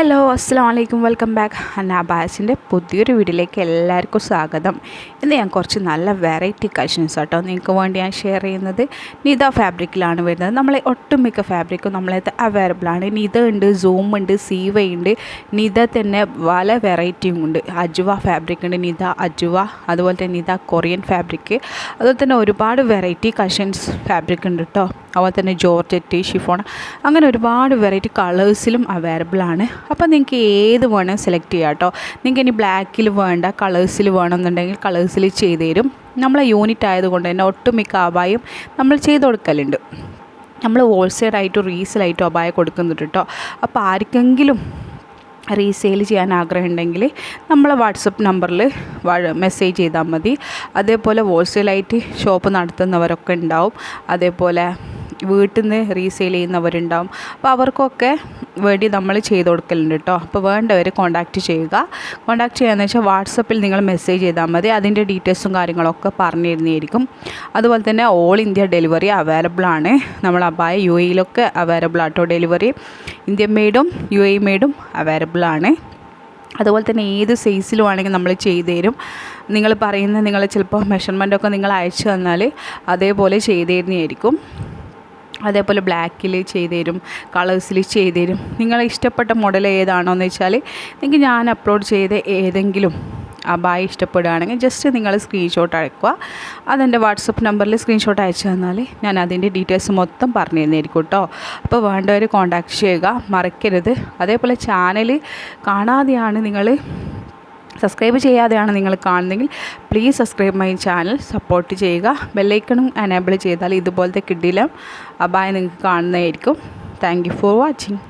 Hello അസ്സാം വലൈക്കും welcome back അനാബാസിന്റെ പുതിയൊരു വീഡിയോയിലേക്ക് എല്ലാവർക്കും സ്വാഗതം. ഇന്ന് ഞാൻ കുറച്ച് നല്ല വെറൈറ്റി കഷൻസ് കേട്ടോ നിങ്ങൾക്ക് വേണ്ടി ഞാൻ ഷെയർ ചെയ്യുന്നത്. നിത ഫാബ്രിക്കിലാണ് വരുന്നത്. നമ്മളെ ഒട്ടുമിക്ക ഫാബ്രിക്കും നമ്മളത് അവൈലബിൾ ആണ്. നിത ഉണ്ട് സൂം ഉണ്ട് സീവ ഉണ്ട്. നിത തന്നെ പല വെറൈറ്റിയും ഉണ്ട്. അജുവ ഫാബ്രിക് ഉണ്ട് നിത അജുവ അതുപോലെ തന്നെ നിത കൊറിയൻ ഫാബ്രിക് അതുപോലെ തന്നെ ഒരുപാട് വെറൈറ്റി കഷൻസ് ഫാബ്രിക് ഉണ്ട് കേട്ടോ അതുപോലെ തന്നെ ജോർജറ്റ് ഷിഫോൺ അങ്ങനെ ഒരുപാട് വെറൈറ്റി കളേഴ്സിലും അവൈലബിൾ ആണ്. അപ്പോൾ നിങ്ങൾക്ക് ഏത് വേണം സെലക്ട് ചെയ്യാം കേട്ടോ. നിങ്ങൾക്ക് ഇനി ബ്ലാക്കിൽ വേണ്ട കളേഴ്സിൽ വേണമെന്നുണ്ടെങ്കിൽ കളേഴ്സിൽ ചെയ്ത് തരും. നമ്മളെ യൂണിറ്റ് ആയതുകൊണ്ട് തന്നെ ഒട്ടുമിക്ക അബായും നമ്മൾ ചെയ്തു കൊടുക്കലുണ്ട്. നമ്മൾ ഹോൾസെയിലായിട്ടും റീസെയിലായിട്ടും അബായ കൊടുക്കുന്നുണ്ട് കേട്ടോ. അപ്പോൾ ആർക്കെങ്കിലും റീസെയിൽ ചെയ്യാൻ ആഗ്രഹമുണ്ടെങ്കിൽ നമ്മളെ വാട്സപ്പ് നമ്പറിൽ മെസ്സേജ് ചെയ്താൽ മതി. അതേപോലെ ഹോൾസെയിലായിട്ട് ഷോപ്പ് നടത്തുന്നവരൊക്കെ ഉണ്ടാവും. അതേപോലെ വീട്ടിൽ നിന്ന് റീസെയിൽ ചെയ്യുന്നവരുണ്ടാവും. അപ്പോൾ അവർക്കൊക്കെ വേണ്ടി നമ്മൾ ചെയ്ത് കൊടുക്കലുണ്ട് കേട്ടോ അപ്പോൾ വേണ്ടവർ കോൺടാക്റ്റ് ചെയ്യുക. കോൺടാക്റ്റ് ചെയ്യാന്ന് വെച്ചാൽ വാട്സപ്പിൽ നിങ്ങൾ മെസ്സേജ് ചെയ്താൽ മതി. അതിന്റെ ഡീറ്റെയിൽസും കാര്യങ്ങളൊക്കെ പറഞ്ഞു തരുന്നതായിരിക്കും അതുപോലെ തന്നെ ഓൾ ഇന്ത്യ ഡെലിവറി അവൈലബിൾ ആണ്. നമ്മൾ അബായ യു എയിലൊക്കെ അവൈലബിൾ ആട്ടോ ഡെലിവറി ഇന്ത്യൻ മെയ്ഡും യു എ മെയ്ഡും അവൈലബിൾ ആണ്. അതുപോലെ തന്നെ ഏത് സൈസിലും ആണെങ്കിൽ നമ്മൾ ചെയ്തു തരും. നിങ്ങൾ പറയുന്ന നിങ്ങൾ ചിലപ്പോൾ മെഷർമെന്റൊക്കെ നിങ്ങൾ അയച്ചു തന്നാൽ അതേപോലെ ചെയ്തു തരുന്നതായിരിക്കും. അതേപോലെ ബ്ലാക്കിൽ ചെയ്തു തരും കളേഴ്സിൽ ചെയ്തു തരും. നിങ്ങളെ ഇഷ്ടപ്പെട്ട മോഡൽ ഏതാണോ എന്ന് വെച്ചാൽ നിങ്ങൾക്ക് ഞാൻ അപ്ലോഡ് ചെയ്ത ഏതെങ്കിലും ആ ബായ് ഇഷ്ടപ്പെടുകയാണെങ്കിൽ ജസ്റ്റ് നിങ്ങൾ സ്ക്രീൻഷോട്ട് അയക്കുക. അതെന്റെ വാട്സപ്പ് നമ്പറിൽ സ്ക്രീൻഷോട്ട് അയച്ചു തന്നാൽ ഞാൻ അതിന്റെ ഡീറ്റെയിൽസ് മൊത്തം പറഞ്ഞു തന്നിരിക്കും കേട്ടോ അപ്പോൾ വേണ്ടവർ കോൺടാക്ട് ചെയ്യുക മറക്കരുത്. അതേപോലെ ചാനൽ കാണാതെയാണ് നിങ്ങൾ സബ്സ്ക്രൈബ് ചെയ്യാതെയാണ് നിങ്ങൾ കാണുന്നതെങ്കിൽ please subscribe my channel support ചെയ്യുക. ബെല്ലൈക്കണും എനേബിൾ ചെയ്താൽ ഇതുപോലത്തെ കിഡിലും അബായ നിങ്ങൾക്ക് കാണുന്നതായിരിക്കും. Thank for watching